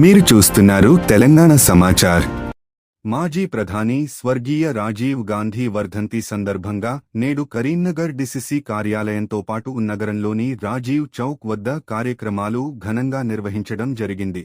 మీరు చూస్తున్నారు తెలంగాణ సమాచార్. మాజీ ప్రధాని స్వర్గీయ రాజీవ్ గాంధీ వర్ధంతి సందర్భంగా నేడు కరీంనగర్ డిసిసి కార్యాలయంతో పాటు నగరంలోని రాజీవ్ చౌక్ వద్ద కార్యక్రమాలు ఘనంగా నిర్వహించడం జరిగింది.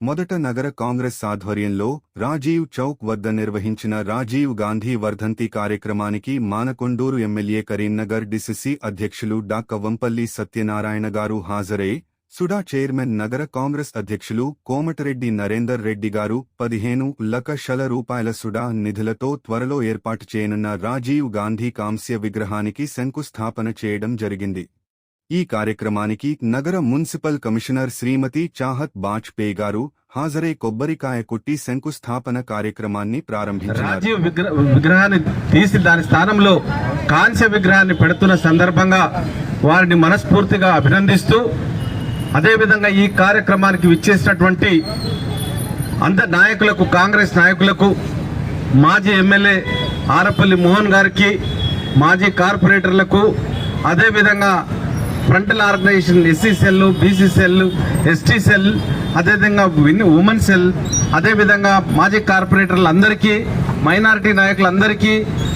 మొదట నగర కాంగ్రెస్ ఆధ్వర్యంలో రాజీవ్ చౌక్ వద్ద నిర్వహించిన రాజీవ్ గాంధీ వర్ధంతి కార్యక్రమానికి మానకొండూరు ఎమ్మెల్యే కరీంనగర్ డిసిసి అధ్యక్షులు డా కవ్వంపల్లి సత్యనారాయణ గారు హాజరై సుడా చైర్మన్ నగర కాంగ్రెస్ అధ్యక్షులు కోమటిరెడ్డి నరేందర్ రెడ్డి గారు పదిహేను లక్షల రూపాయల సుడా నిధులతో త్వరలో ఏర్పాటు చేయనున్న రాజీవ్ గాంధీ కాంస్య విగ్రహానికి శంకుస్థాపన చేయడం జరిగింది. ఈ కార్యక్రమానికి నగర మున్సిపల్ కమిషనర్ శ్రీమతి చాహత్ బాజ్పేయి గారు హాజరై కొబ్బరికాయ కొట్టి శంకుస్థాపన కార్యక్రమాన్ని ప్రారంభించారు. రాజీవ్ విగ్రహాన్ని తీసి దాని స్థానంలో కాంస్య విగ్రహాన్ని పెడుతున్న సందర్భంగా వారిని మనస్ఫూర్తిగా అభినందిస్తూ అదేవిధంగా ఈ కార్యక్రమానికి విచ్చేసినటువంటి అందరి నాయకులకు కాంగ్రెస్ నాయకులకు మాజీ ఎమ్మెల్యే ఆరపల్లి మోహన్ గారికి మాజీ కార్పొరేటర్లకు అదేవిధంగా frontal organisation SC cell BC cell ST cell అదేవిధంగా ఉమెన్ సెల్ అదేవిధంగా మాజీ కార్పొరేటర్లందరికీ మైనారిటీ నాయకులందరికీ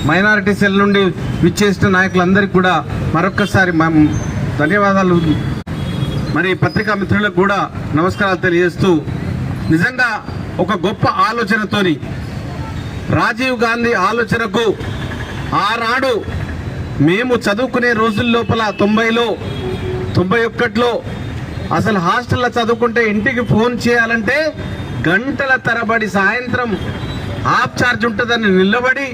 మైనారిటీ సెల్ నుండి విచ్చేసిన నాయకులందరికీ కూడా మరొక్కసారి ధన్యవాదాలు మరి పత్రికా మిత్రులకు కూడా నమస్కారాలు తెలియజేస్తూ నిజంగా ఒక గొప్ప ఆలోచనతోని రాజీవ్ గాంధీ ఆలోచనకు ఆనాడు మేము చదువుకునే రోజుల లోపల తొంభైలో తొంభై ఒక్కట్లో అసలు హాస్టల్లో చదువుకుంటే ఇంటికి ఫోన్ చేయాలంటే గంటల తరబడి సాయంత్రం ఆఫ్ ఛార్జ్ ఉంటుందని నిలబడి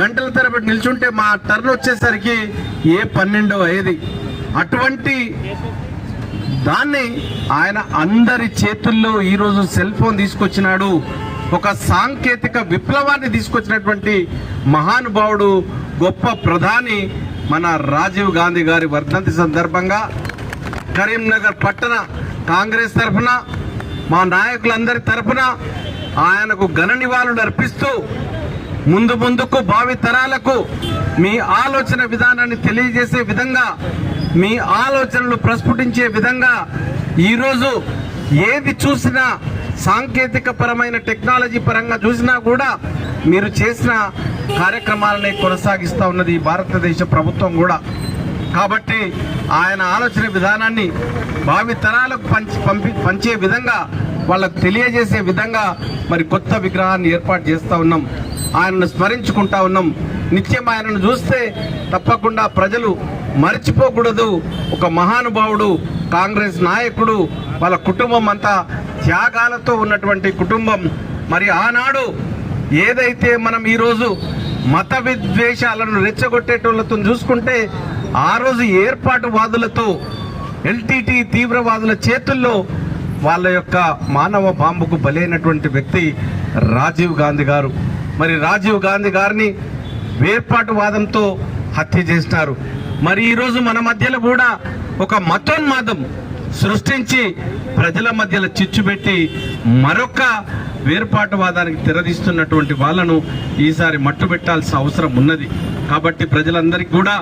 గంటల తరబడి నిల్చుంటే మా టర్న్ వచ్చేసరికి ఏ పన్నెండో అయ్యేది. అటువంటి దాన్ని ఆయన అందరి చేతుల్లో ఈరోజు సెల్ ఫోన్ తీసుకొచ్చినాడు. ఒక సాంకేతిక విప్లవాన్ని తీసుకొచ్చినటువంటి మహానుభావుడు గొప్ప ప్రధాని మన రాజీవ్ గాంధీ గారి వర్ధంతి సందర్భంగా కరీంనగర్ పట్టణ కాంగ్రెస్ తరఫున మా నాయకులందరి తరఫున ఆయనకు ఘన నివాళులు అర్పిస్తూ ముందు ముందుకు భావి తరాలకు మీ ఆలోచన విధానాన్ని తెలియజేసే విధంగా మీ ఆలోచనలు ప్రస్ఫుటించే విధంగా ఈరోజు ఏది చూసినా సాంకేతిక పరమైన టెక్నాలజీ పరంగా చూసినా కూడా మీరు చేసిన కార్యక్రమాలని కొనసాగిస్తూ ఉన్నది భారతదేశ ప్రభుత్వం కూడా. కాబట్టి ఆయన ఆలోచన విధానాన్ని భావి తరాలకు పంచి పంపి పంచే విధంగా వాళ్ళకు తెలియజేసే విధంగా మరి కొత్త విగ్రహాన్ని ఏర్పాటు చేస్తూ ఉన్నాం. ఆయనను స్మరించుకుంటా ఉన్నాం. నిత్యం ఆయనను చూస్తే తప్పకుండా ప్రజలు మర్చిపోకూడదు. ఒక మహానుభావుడు కాంగ్రెస్ నాయకుడు వాళ్ళ కుటుంబం అంతా త్యాగాలతో ఉన్నటువంటి కుటుంబం. మరి ఆనాడు ఏదైతే మనం ఈరోజు మత విద్వేషాలను రెచ్చగొట్టేటోళ్ళతో చూసుకుంటే ఆ రోజు ఏర్పాటువాదులతో ఎల్టీటీ తీవ్రవాదుల చేతుల్లో వాళ్ళ యొక్క మానవ బాంబుకు బలైనటువంటి వ్యక్తి రాజీవ్ గాంధీ గారు. మరి రాజీవ్ గాంధీ గారిని వేర్పాటువాదంతో హత్య చేసినారు. మరి ఈరోజు మన మధ్యలో కూడా ఒక మతోన్మాదం సృష్టించి ప్రజల మధ్యలో చిచ్చు పెట్టి మరొక వేర్పాటువాదానికి తెరదీస్తున్నటువంటి వాళ్ళను ఈసారి మట్టుబెట్టాల్సిన అవసరం ఉన్నది. కాబట్టి ప్రజలందరికీ కూడా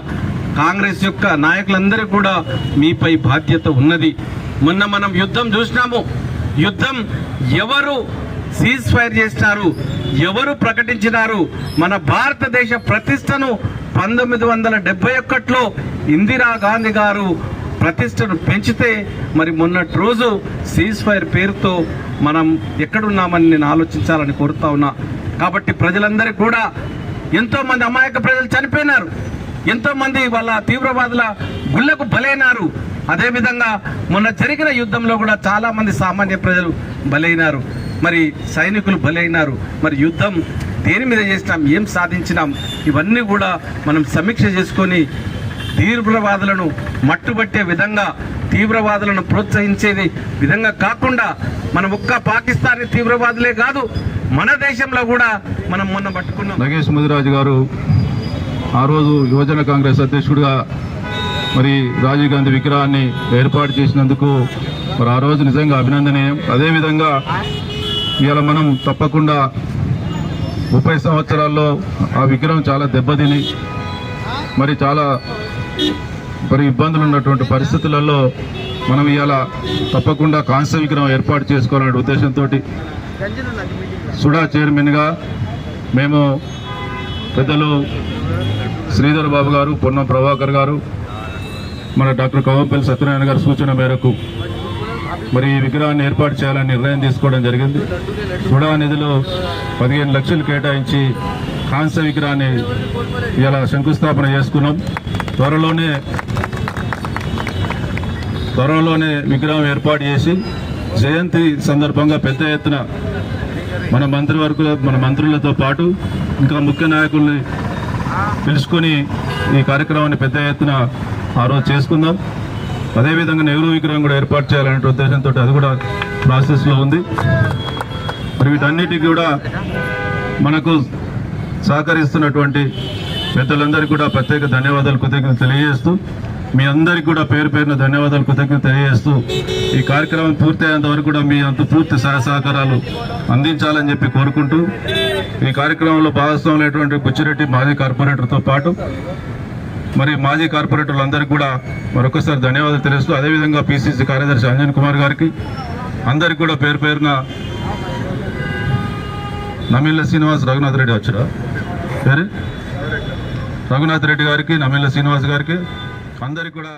కాంగ్రెస్ యొక్క నాయకులందరికీ కూడా మీపై బాధ్యత ఉన్నది. మొన్న మనం యుద్ధం చూసినాము. యుద్ధం ఎవరు సీజ్ ఫైర్ చేసినారు? ఎవరు ప్రకటించినారు? మన భారతదేశ ప్రతిష్టను పంతొమ్మిది వందల డెబ్బై ఒకటిలో ఇందిరా గాంధీ గారు ప్రతిష్టను పెంచితే మరి మొన్నటి రోజు సీజ్ ఫైర్ పేరుతో మనం ఎక్కడున్నామని నేను ఆలోచించాలని కోరుతా ఉన్నా. కాబట్టి ప్రజలందరికీ కూడా ఎంతోమంది అమాయక ప్రజలు చనిపోయినారు. ఎంతోమంది వాళ్ళ తీవ్రవాదుల గుళ్ళకు బలైనారు. అదేవిధంగా మొన్న జరిగిన యుద్ధంలో కూడా చాలామంది సామాన్య ప్రజలు బలైనారు. మరి సైనికులు బలైనారు. మరి యుద్ధం దేని మీద చేసినాం ఏం సాధించినాం ఇవన్నీ కూడా మనం సమీక్ష చేసుకొని తీవ్రవాదులను మట్టుబట్టే విధంగా తీవ్రవాదులను ప్రోత్సహించేది విధంగా కాకుండా మనం ఒక్క పాకిస్తానీ తీవ్రవాదులే కాదు మన దేశంలో కూడా మనం మొన్న పట్టుకున్నాం. నగేష్ ముదిరాజు గారు ఆ రోజు యువజన కాంగ్రెస్ అధ్యక్షుడిగా మరి రాజీవ్ గాంధీ విగ్రహాన్ని ఏర్పాటు చేసినందుకు మరి ఆ రోజు నిజంగా అభినందనీయం. అదేవిధంగా ఇవాళ మనం తప్పకుండా ముప్పై సంవత్సరాల్లో ఆ విగ్రహం చాలా దెబ్బతిని మరి చాలా మరి ఇబ్బందులు ఉన్నటువంటి పరిస్థితులలో మనం ఇవాళ తప్పకుండా కాంస్య విగ్రహం ఏర్పాటు చేసుకోవాలనే ఉద్దేశంతో సుడా చైర్మన్గా మేము పెద్దలు శ్రీధర్ బాబు గారు పొన్నం ప్రభాకర్ గారు మన డాక్టర్ కవంపల్లి సత్యనారాయణ గారి సూచన మేరకు మరి ఈ విగ్రహాన్ని ఏర్పాటు చేయాలని నిర్ణయం తీసుకోవడం జరిగింది. కూడా నిధులు పదిహేను లక్షలు కేటాయించి కాంస్య విగ్రహాన్ని ఇలా శంకుస్థాపన చేసుకున్నాం. త్వరలోనే త్వరలోనే విగ్రహం ఏర్పాటు చేసి జయంతి సందర్భంగా పెద్ద ఎత్తున మన మంత్రివర్గ మన మంత్రులతో పాటు ఇంకా ముఖ్య నాయకుల్ని పిలుచుకొని ఈ కార్యక్రమాన్ని పెద్ద ఎత్తున ఆ రోజు చేసుకుందాం. అదేవిధంగా నెహ్రూ విగ్రహం కూడా ఏర్పాటు చేయాలనే ఉద్దేశంతో అది కూడా ప్రాసెస్లో ఉంది. మరి వీటన్నిటికీ కూడా మనకు సహకరిస్తున్నటువంటి పెద్దలందరికీ కూడా ప్రత్యేక ధన్యవాదాలు కృతజ్ఞతలు తెలియజేస్తూ మీ అందరికీ కూడా పేరు పేరున ధన్యవాదాలు కృతజ్ఞతలు తెలియజేస్తూ ఈ కార్యక్రమం పూర్తయ్యేంత వరకు కూడా మీ అంత పూర్తి సహాయ సహకారాలు అందించాలని చెప్పి కోరుకుంటూ ఈ కార్యక్రమంలో భాగస్వాములైనటువంటి బుచ్చిరెడ్డి మాజీ కార్పొరేటర్తో పాటు మరి మాజీ కార్పొరేటర్లందరికీ కూడా మరొకసారి ధన్యవాదాలు తెలుస్తూ అదేవిధంగా పిసిసి కార్యదర్శి అంజన్ కుమార్ గారికి అందరికి కూడా పేరు పేరున నమిళ్ళ శ్రీనివాస్ రఘునాథ్ రెడ్డి వచ్చారా? సరే రఘునాథ్ రెడ్డి గారికి నమిళ్ళ శ్రీనివాస్ గారికి అందరికి కూడా